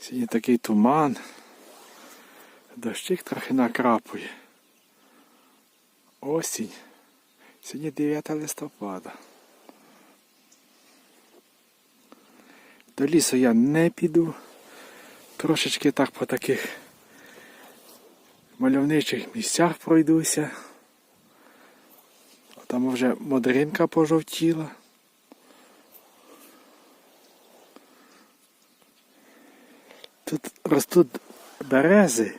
Сьогодні такий туман. Дощик трохи накрапує. Осінь. Сьогодні 9 листопада. До лісу я не піду. Трошечки так по таких мальовничих місцях пройдуся. Там вже модринка пожовтіла. Тут ростуть берези.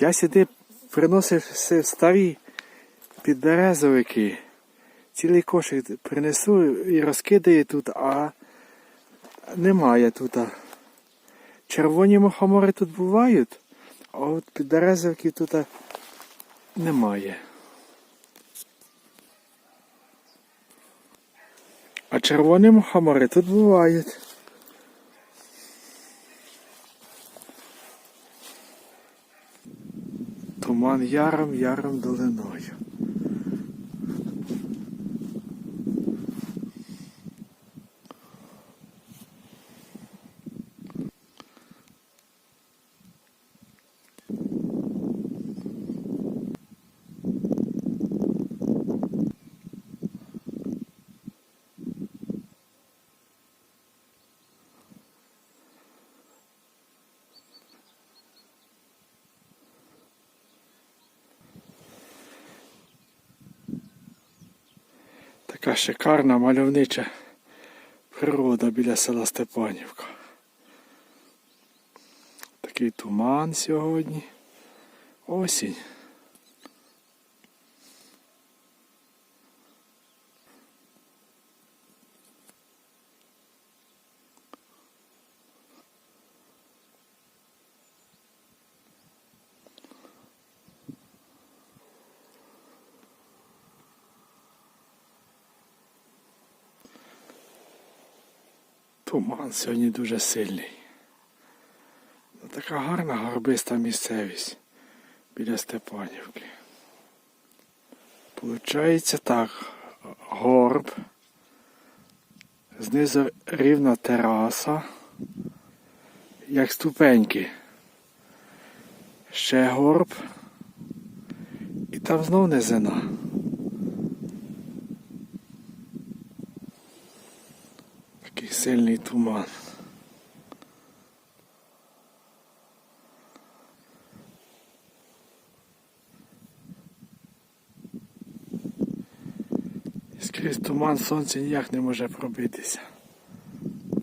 Я сюди приносив старі підберезовики. Цілий кошик принесу і розкидаю тут, а немає тут. Червоні мухомори тут бувають, а от підберезовиків тут немає. А червоні мухомори тут бувають. Туман яром, яром долиною. Така шикарна мальовнича природа біля села Степанівка. Такий туман сьогодні. Осінь. Туман сьогодні дуже сильний. Ну, така гарна горбиста місцевість біля Степанівки. Получається так, горб, знизу рівна тераса, як ступеньки. Ще горб. І там знов низина. Такий сильний туман. І Скрізь туман сонце ніяк не може пробитися.